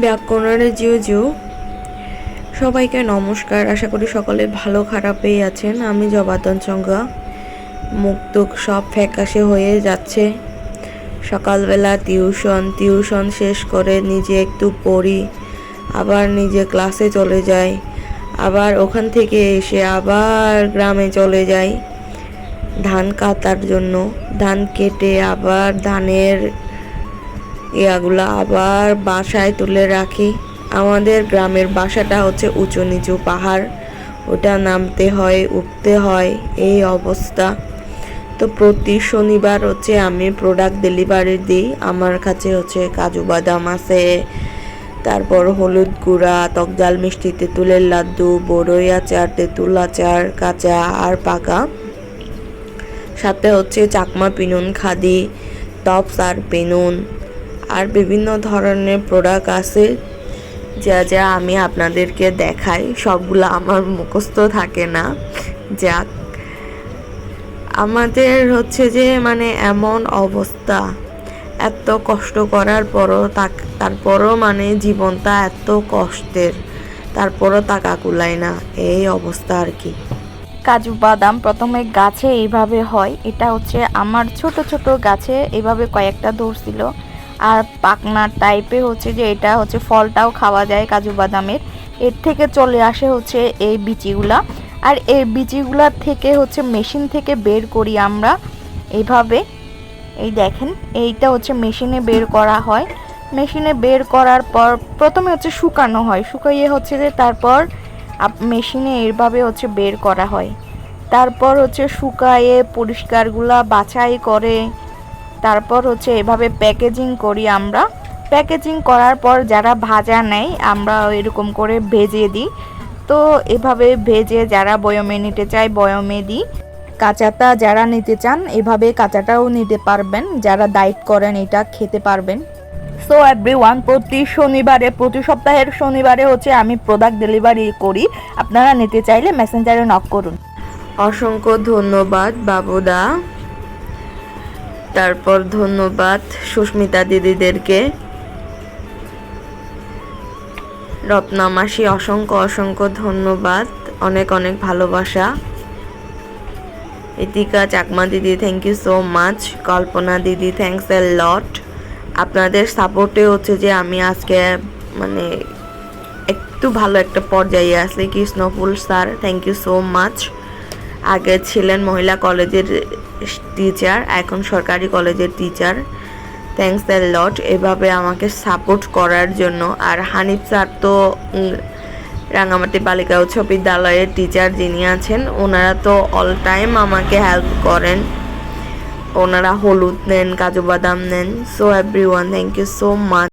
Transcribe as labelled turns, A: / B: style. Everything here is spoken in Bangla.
A: ব্যাকরণের জিও জিও সবাইকে নমস্কার। আশা করি সকলে ভালো, খারাপেই আছেন। আমি জবাদন চঙ্গা। মুক্তুক সব ফ্যাকাশে হয়ে যাচ্ছে। সকালবেলা টিউশন টিউশন শেষ করে নিজে একটু পড়ি, আবার নিজে ক্লাসে চলে যাই, আবার ওখান থেকে এসে আবার গ্রামে চলে যাই। ধান কাটার জন্য। ধান কেটে আবার ধানের ইয়াগুলো আবার বাসায় তুলে রাখি। আমাদের গ্রামের বাসাটা হচ্ছে উঁচু নিচু পাহাড়। ওটা নামতে হয়, উঠতে হয়, এই অবস্থা। তো প্রতি শনিবার হচ্ছে আমি প্রোডাক্ট ডেলিভারি দিই। আমার কাছে হচ্ছে কাজু বাদাম আছে। তারপর হলুদ গুঁড়া টকজাল মিষ্টি তেঁতুলের লাড্ডু, বড়ই আচার, তেঁতুল আচার, কাঁচা আর পাকা। সাথে হচ্ছে চাকমা, পিনুন, খাদি, টপস আর পেনুন আর বিভিন্ন ধরনের প্রোডাক্ট আছে, যা যা আমি আপনাদেরকে দেখাই। সবগুলো আমার মুখস্থ থাকে না। যাক, আমাদের হচ্ছে যে মানে এমন অবস্থা। এত কষ্ট করার পরও তারপরও মানে জীবনটা এত কষ্টের। তারপরও টাকা কুলায় না, এই অবস্থা আর কি।
B: কাজু বাদাম প্রথমে গাছে এইভাবে হয়। এটা হচ্ছে আমার ছোট ছোট গাছে এইভাবে কয়েকটা ধরছিল আর পাকনা টাইপে হচ্ছে যে এটা হচ্ছে ফলটাও খাওয়া যায় কাজু বাদামের। এর থেকে চলে আসে হচ্ছে এই বিচিগুলা। আর এই বিচিগুলা থেকে হচ্ছে মেশিন থেকে বের করি আমরা এইভাবে এই দেখেন, এইটা হচ্ছে মেশিনে বের করা হয়। মেশিনে বের করার পর প্রথমে হচ্ছে শুকানো হয়। শুকাইয়ে হচ্ছে যে তারপর মেশিনে এইভাবে হচ্ছে বের করা হয়। তারপর হচ্ছে শুকায়ে পরিষ্কারগুলা বাছাই করে তারপর হচ্ছে এভাবে প্যাকেজিং করি আমরা। প্যাকেজিং করার পর যারা ভাজা নেয়, আমরা এরকম করে ভেজে দিই। তো এভাবে ভেজে যারা বয়মে নিতে চায়, বয়মে দিই। কাঁচাটা যারা নিতে চান, এভাবে কাঁচাটাও নিতে পারবেন। যারা ডায়েট করেন, এটা খেতে পারবেন। সো এভরি ওয়ান প্রতি শনিবারে, প্রতি সপ্তাহের শনিবারে হচ্ছে আমি প্রোডাক্ট ডেলিভারি করি। আপনারা নিতে চাইলে মেসেঞ্জারে নক করুন।
A: অসংখ্য ধন্যবাদ, বাবুদা। তারপর ধন্যবাদ সুস্মিতা দিদিদেরকে। রত্না মাসি অসংখ্য অসংখ্য ধন্যবাদ, অনেক অনেক ভালোবাসা। ইতিকা চাকমা দিদি thank you so much Kalpana দিদি থ্যাংকস এ লট আপনাদের সাপোর্টে হচ্ছে যে আমি আজকে মানে একটু ভালো একটা পর্যায়ে আছি। Krishnaphul sir thank you so much আগে ছিলেন মহিলা কলেজের টিচার এখন সরকারি কলেজের টিচার থ্যাংকস দ্য লট এভাবে আমাকে সাপোর্ট করার জন্য। আর হানিফ স্যার তো রাঙামাটি বালিকা উচ্চ বিদ্যালয়ের টিচার যিনি আছেন, ওনারা তো অল টাইম আমাকে হেল্প করেন। ওনারা হলুদ নেন, কাজু বাদাম নেন। So everyone thank you so much